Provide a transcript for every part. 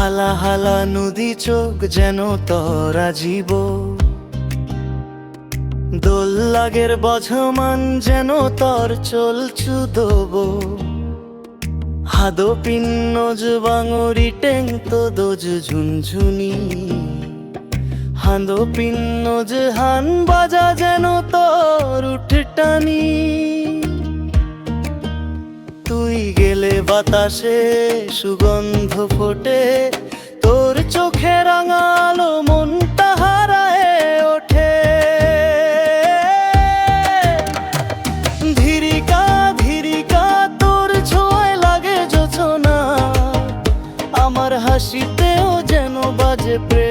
হালা হালা নদী চোখ যেন তরা জীব দোল লাগের বঝমান যেন তর চলছু দোব হাদো পিন্নজ বাঙরি টেং তো দোজ ঝুনঝুনি। হাঁদো পিন্নজ হান বাজা যেন তোর উঠে টানি। গেলে বাতাসে সুগন্ধ ফোটে। তোর চোখে রাঙালো মন তাহারায় ওঠে। ধীরিকা ধীরিকা, তোর ছোঁয়ায় লাগে যোছনা। আমার হাসিতেও যেন বাজে প্রেমের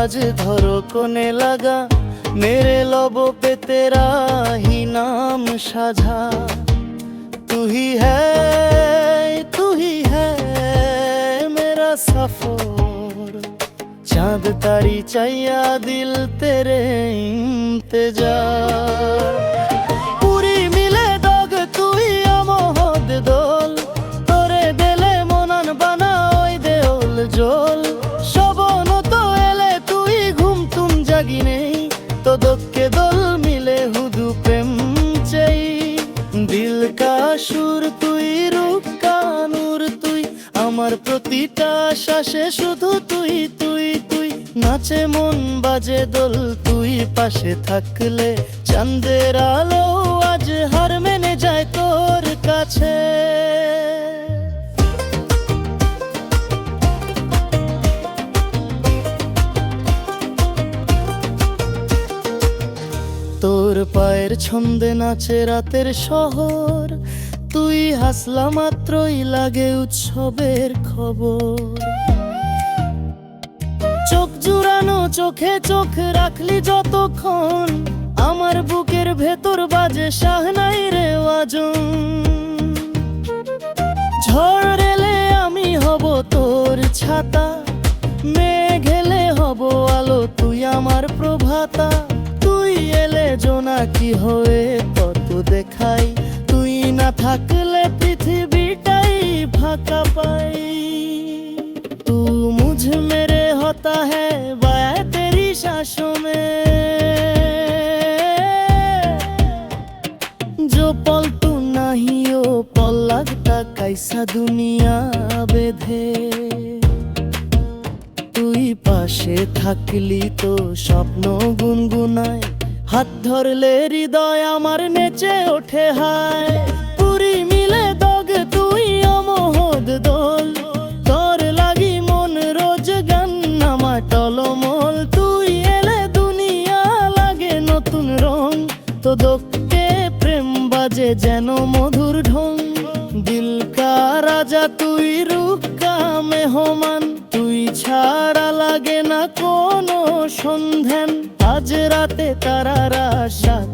আজ ধরো কোনে লাগা, মেরে লব পে তেরা হি নাম সাজা তুহি হ্যায় তুহি হ্যায় মেরা সফর। চাঁদ তারি চাইয়া দিল তেরে ইন্তেজার দিল কা সুর তুই, রূপ কানুর তুই। আমার প্রতিটা শ্বাসে শুধু তুই তুই তুই। নাচে মন বাজে দোল, তুই পাশে থাকলে চাঁদের আলো আজ হার মেনে যায় তোর কাছে। তোর পায়ের ছন্দে নাচে রাতের শহর। তুই হাসলা মাত্রই লাগে উৎসবের খবর। চোখ জুড়ানো, চোখে চোখ রাখলি যতক্ষণ। আমার বুকের ভেতর বাজে শাহনাই রে ওয়াজন। ঝড় এলে আমি হব তোর ছাতা। মেঘেলে হব আলো, তুই আমার প্রভাতা। এলে জোনাকি হয়ে কত দেখাই তুই না থাকলে পৃথিবীটাই ফাঁকা পাই तू मुझ मेरे होता है वाया तेरी सांसों में जो पल तू नहीं हो पल लगता कैसा দুনিয়া বেঁধে তুই পাশে থাকলি তো স্বপ্ন গুনগুনায় হাত ধরলে হৃদয় আমার নেচে ওঠে হায়। পুরি মিলে দগ, তুই অমহদ দোল। তোর লাগি মন রোজ গান নামা টলমল। তুই এলে দুনিয়া লাগে নতুন রং। তো দোকে প্রেম বাজে যেন মধুর ঢং। দিল কা রাজা, তুই রূপ কা মেহমান। তুই ছাড়া লাগে না কোনো সন্ধান। আজ রাতে তারা সাক্ষী